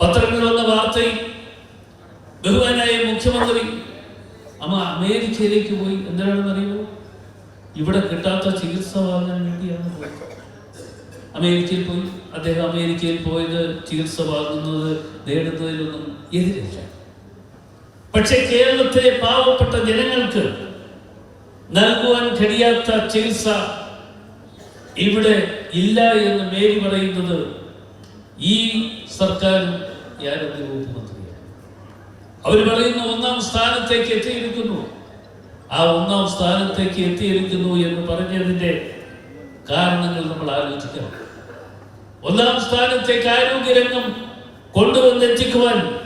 പത്രങ്ങളിൽ വന്ന വാർത്തയിൽ ബഹുമാനായ മുഖ്യമന്ത്രി അമ്മ അമേരിക്കയിലേക്ക് പോയി എന്തിനാണെന്ന് അറിയുമോ? ഇവിടെ കിട്ടാത്ത ചികിത്സ വാങ്ങാൻ വേണ്ടിയാണ് അമേരിക്കയിൽ പോയി. അദ്ദേഹം അമേരിക്കയിൽ പോയത് ചികിത്സ വാങ്ങുന്നത് നേടുന്നതിലൊന്നും എതിരില്ല. പക്ഷെ കേരളത്തിലെ പാവപ്പെട്ട ജനങ്ങൾക്ക് നൽകുവാൻ കഴിയാത്ത ചികിത്സ ഇവിടെ ഇല്ല എന്ന് മേരി പറയുന്നത് ഈ സർക്കാരും മന്ത്രിയാണ് അവർ പറയുന്നു ഒന്നാം സ്ഥാനത്തേക്ക് എത്തിയിരിക്കുന്നു. ആ ഒന്നാം സ്ഥാനത്തേക്ക് എത്തിയിരിക്കുന്നു എന്ന് പറഞ്ഞതിന്റെ കാരണങ്ങൾ നമ്മൾ ആലോചിക്കണം. ഒന്നാം സ്ഥാനത്തേക്ക് ആരോഗ്യരംഗം കൊണ്ടുവന്നെത്തിക്കുവാൻ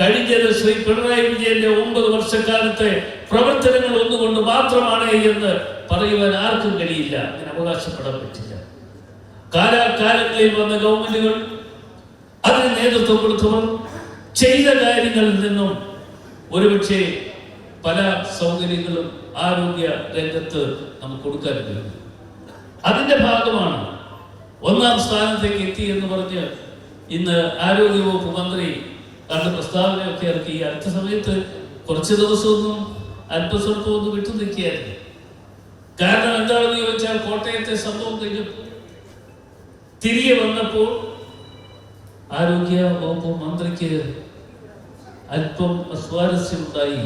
കഴിഞ്ഞത് ശ്രീ പിണറായി വിജയന്റെ ഒമ്പത് വർഷക്കാലത്തെ പ്രവർത്തനങ്ങൾ ഒന്നുകൊണ്ട് മാത്രമാണ് എന്ന് പറയുവാൻ ആർക്കും കഴിയില്ല. അങ്ങനെ അവകാശപ്പെടാൻ പറ്റില്ല. കാലാകാലങ്ങളിൽ വന്ന ഗവൺമെന്റുകൾ അതിന് നേതൃത്വം കൊടുത്തവർ ചെയ്ത കാര്യങ്ങളിൽ നിന്നും ഒരുപക്ഷെ പല സൗകര്യങ്ങളും ആരോഗ്യ രംഗത്ത് നമുക്ക് കൊടുക്കാൻ കഴിയും. അതിന്റെ ഭാഗമാണ് ഒന്നാം സ്ഥാനത്തേക്ക് എത്തി എന്ന് പറഞ്ഞ് ഇന്ന് ആരോഗ്യവകുപ്പ് മന്ത്രി തന്റെ പ്രസ്താവനയൊക്കെ ഇറക്കി. അടുത്ത സമയത്ത് കുറച്ച് ദിവസമൊന്നും അല്പസ്വല്പം ഒന്ന് വിട്ടു നിൽക്കുകയായിരുന്നു. കാരണം എന്താണെന്ന് ചോദിച്ചാൽ കോട്ടയത്തെ സംഭവം കഴിഞ്ഞപ്പോൾ തിരികെ വന്നപ്പോൾ ആരോഗ്യ വകുപ്പ് മന്ത്രിക്ക് അല്പം അസ്വാരസ്യമുണ്ടായി.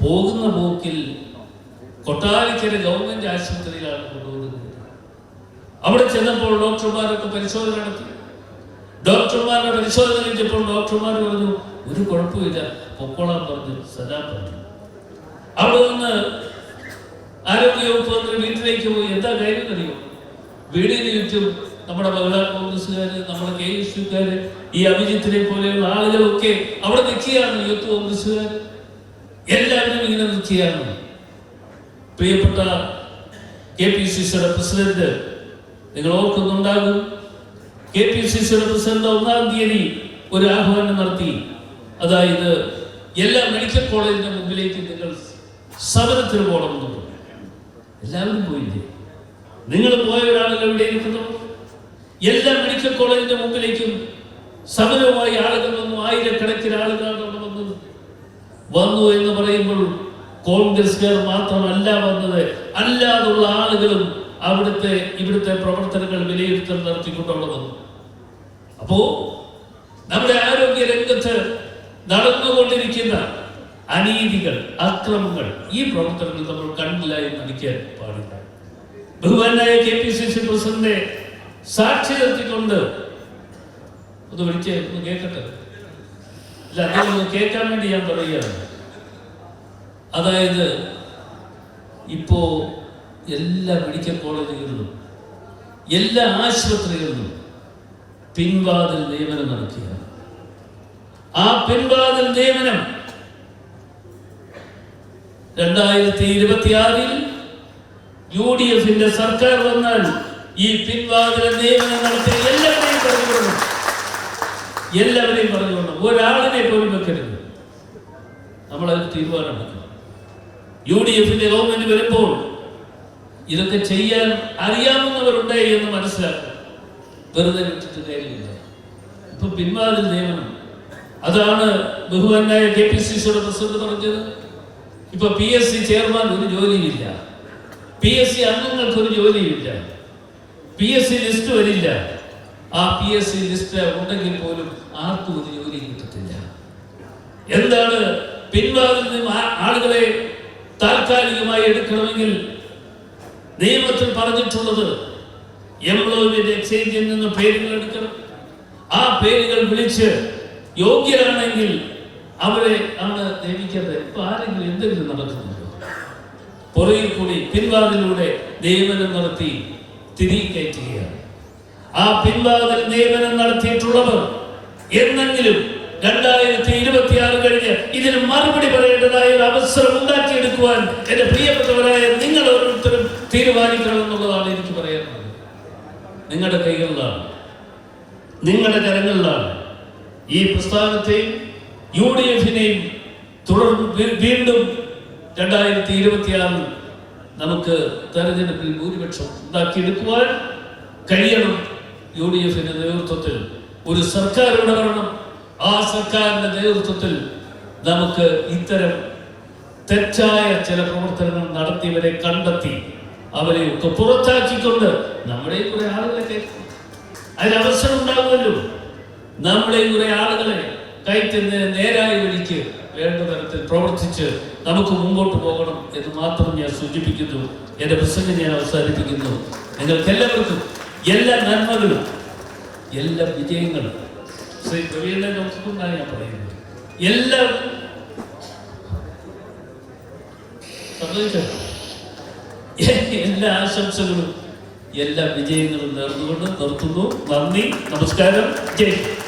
പോകുന്ന പോക്കിൽ കൊട്ടാരക്കര ഗവൺമെന്റ് ആശുപത്രിയിലാണ് കൊണ്ടുപോകുന്നത്. അവിടെ ചെന്നപ്പോൾ ഡോക്ടർമാരൊക്കെ പരിശോധന നടത്തി. ഡോക്ടർമാരുടെ പരിശോധന കഴിഞ്ഞപ്പോൾ ഡോക്ടർമാർ പറഞ്ഞു ഒരു കുഴപ്പമില്ല. പൊക്കോളാൻ പറഞ്ഞു സദാ പറഞ്ഞു. അവിടെ നിന്ന് ആരോഗ്യവകുപ്പ് മന്ത്രി വീട്ടിലേക്ക് പോയി എന്താ കാര്യം അറിയോ? വീടിന് ചുറ്റും നമ്മുടെ മഹിളാ കോൺഗ്രസ്സുകാര് നമ്മുടെ കെ എസ് ഈ അഭിജിത്തിനെ പോലെയുള്ള ആളുകളൊക്കെ അവിടെ നിൽക്കുകയാണ് യൂത്ത് കോൺഗ്രസ്സുകാർ എല്ലാവരും ഇങ്ങനെ നിൽക്കുകയാണ്. പ്രിയപ്പെട്ട കെ പി സി സിയുടെ പ്രസിഡന്റ് നിങ്ങൾ ഓർക്കുന്നുണ്ടാകും കെ പി സി സിയുടെ പ്രസിഡന്റ് ഒന്നാം തീയതി ഒരു ആഹ്വാനം നടത്തി. അതായത് എല്ലാ മെഡിക്കൽ കോളേജിന്റെ മുമ്പിലേക്ക് നിങ്ങൾ സമരത്തിന് പോകണമെന്ന് എല്ലാവരും പോയില്ലേ? നിങ്ങൾ പോയ ഒരാളുകൾ എവിടെ ഇരിക്കുന്നു? എല്ലാ മെഡിക്കൽ കോളേജിന്റെ മുമ്പിലേക്കും സമരവുമായി ആളുകൾ വന്നു ആയിരക്കണക്കിന് ആളുകളാണ് അവിടെ വന്നത് വന്നു എന്ന് പറയുമ്പോൾ കോൺഗ്രസ്കാർ മാത്രമല്ല വന്നത്. അല്ലാതുള്ള ആളുകളും അവിടുത്തെ ഇവിടുത്തെ പ്രവർത്തനങ്ങൾ വിലയിരുത്തൽ നടത്തിക്കൊണ്ടുള്ള വന്നു. അപ്പോ നമ്മുടെ ആരോഗ്യ രംഗത്ത് നടന്നുകൊണ്ടിരിക്കുന്ന അനീതികൾ അക്രമങ്ങൾ ഈ പ്രവർത്തനങ്ങൾ നമ്മൾ കണ്ടില്ല എന്ന് നടിക്കാൻ പാടില്ല. ബഹുമാനായ കെ പി സി സി പ്രസിഡന്റിനെ സാക്ഷി നിർത്തിക്കൊണ്ട് ഒന്ന് വിളിച്ച് ഒന്ന് കേൾക്കട്ടെ. ഇല്ല ഒന്ന് കേൾക്കാൻ വേണ്ടി ഞാൻ പറയുകയാണ്. അതായത് ഇപ്പോ എല്ലാ മെഡിക്കൽ കോളേജുകളിലും എല്ലാ ആശുപത്രികളിലും പിൻവാതിൽ നിയമനം നടക്കുകയാണ്. ആ പിൻവാതിൽ നിയമനം രണ്ടായിരത്തി ഇരുപത്തിയാറിൽ യു ഡി എഫിന്റെ സർക്കാർ വന്നാൽ ഈ പിൻവാതിൽ നിയമനം നടത്തി എല്ലാവരെയും പറഞ്ഞുകൊള്ളു എല്ലാവരെയും പറഞ്ഞുകൊള്ളു ഒരാളിനെ പോലും വെക്കരുത്. നമ്മളത് തീരുമാനമെടുക്കണം യു ഡി എഫിന്റെ ഗവൺമെന്റ് വരുമ്പോൾ ഇതൊക്കെ ചെയ്യാൻ അറിയാവുന്നവരുണ്ട് എന്ന് മനസ്സിലാക്കുക. വെറുതെ വിട്ടിട്ട് കാര്യമില്ല. ഇപ്പൊ പിൻവാതിൽ നിയമനം. അതാണ് ബഹുമാനായ കെ പി സി സിയുടെ പ്രസിഡന്റ് പറഞ്ഞത്. ഇപ്പൊ പി എസ് സി ചെയർമാൻ ഒരു ജോലിയില്ല. പി എസ് സി അംഗങ്ങൾക്ക് ഒരു ജോലിയില്ല. പി എസ് സി ലിസ്റ്റ് വരില്ല. ആ പി എസ് സി ലിസ്റ്റ് ഉണ്ടെങ്കിൽ പോലും ആർക്കും ഒരു ജോലി കിട്ടത്തില്ല. എന്താണ് പിൻവാതിൽ ആളുകളെ താൽക്കാലികമായി എടുക്കണമെങ്കിൽ നിയമത്തിൽ പറഞ്ഞിട്ടുള്ളത് എംപ്ലോയ്മെന്റ് എക്സ്ചേഞ്ചിൽ നിന്ന് പേരുകൾ എടുക്കണം. ആ പേരുകൾ വിളിച്ച് യോഗ്യരാണെങ്കിൽ അവരെ ആണ് നിയമിക്കേണ്ടത് ഇപ്പൊ ആരെങ്കിലും എന്തെങ്കിലും നടക്കുന്നുണ്ടോ? പുറകിൽ കൂടി പിൻവാതിലൂടെ നിയമനം നടത്തി തിരികെ കയറ്റുകയാണ്. ആ പിൻവാതിൽ നിയമനം നടത്തിയിട്ടുള്ളവർ എന്നെങ്കിലും രണ്ടായിരത്തി ഇരുപത്തി ആറ് കഴിഞ്ഞ് ഇതിന് മറുപടി പറയേണ്ടതായ ഒരു അവസരം ഉണ്ടാക്കിയെടുക്കുവാൻ എന്റെ പ്രിയപ്പെട്ടവരായ നിങ്ങൾ ഓരോരുത്തരും തീരുമാനിക്കണമെന്നുള്ളതാണ് എനിക്ക് പറയാനുള്ളത്. നിങ്ങളുടെ കൈകളിലാണ്. നിങ്ങളുടെ കരങ്ങളിലാണ്. ഈ പ്രസ്ഥാനത്തെയും യു ഡി എഫിനെയും തുടർ വീണ്ടും രണ്ടായിരത്തി ഇരുപത്തിയാറിൽ നമുക്ക് തെരഞ്ഞെടുപ്പിൽ ഭൂരിപക്ഷം ഉണ്ടാക്കിയെടുക്കുവാൻ കഴിയണം. യു ഡി എഫിന്റെ നേതൃത്വത്തിൽ ഒരു സർക്കാർ ഇവിടെ ആ സർക്കാരിന്റെ നേതൃത്വത്തിൽ നമുക്ക് ഇത്തരം തെറ്റായ ചില പ്രവർത്തനങ്ങൾ നടത്തിയവരെ കണ്ടെത്തി അവരെ ഒക്കെ പുറത്താക്കിക്കൊണ്ട് നമ്മുടെ കുറെ ആളുകളെ അതിന് അവസരം ഉണ്ടാകുമല്ലോ നമ്മുടെ കുറെ ആളുകളെ കയറ്റുന്ന നേരായ വഴിക്ക് വേണ്ട തരത്തിൽ പ്രവർത്തിച്ച് നമുക്ക് മുമ്പോട്ട് പോകണം എന്ന് മാത്രം ഞാൻ സൂചിപ്പിക്കുന്നു. എന്റെ പ്രസംഗം ഞാൻ അവസാനിപ്പിക്കുന്നു. നിങ്ങൾക്ക് എല്ലാവർക്കും എല്ലാ നന്മകളും എല്ലാ വിജയങ്ങളും. ശ്രീ പ്രവീണനെ നോക്കിക്കൊണ്ടാണ് ഞാൻ പറയുന്നത് എല്ലാ? എല്ലാ ആശംസകളും എല്ലാ വിജയങ്ങളും നേർന്നുകൊണ്ട് നിർത്തുന്നു. നന്ദി നമസ്കാരം. ജയ്.